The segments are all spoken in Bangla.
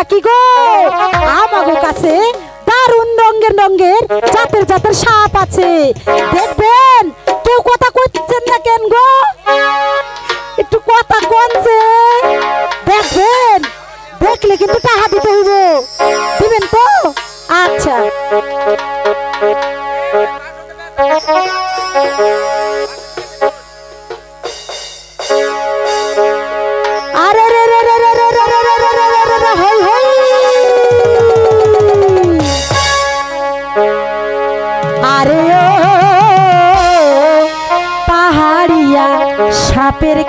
নাকি গো? আমাগো কাছে দারুণ রঙের রঙের জাতের জাতের সাপ আছে। দেখবেন, কেউ কথা কইতেছেন না কেন গো? একটু কথা কনছে দেখবেন, দেখলে কিন্তু টাহা দিতে হইব।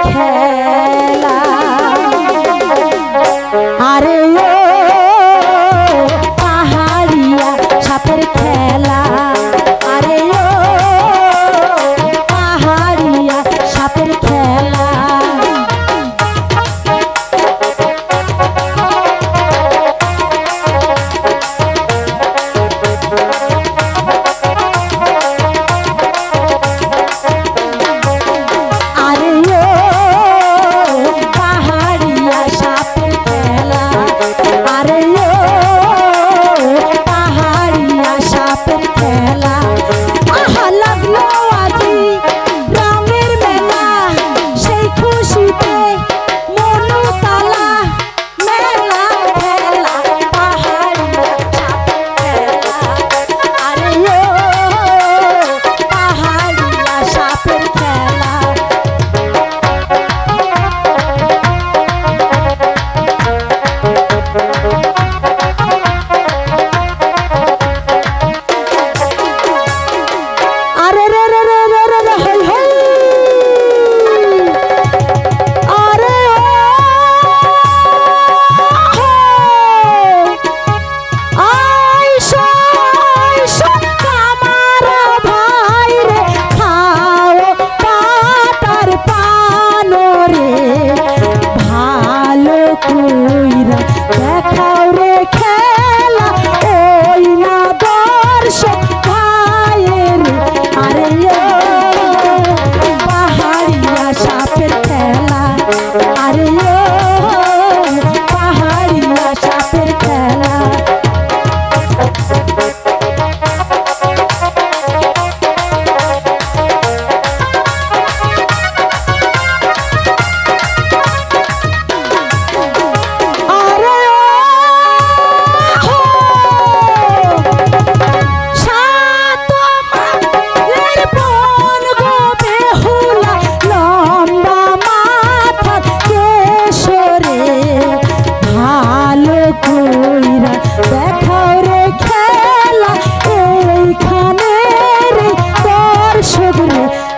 খেলা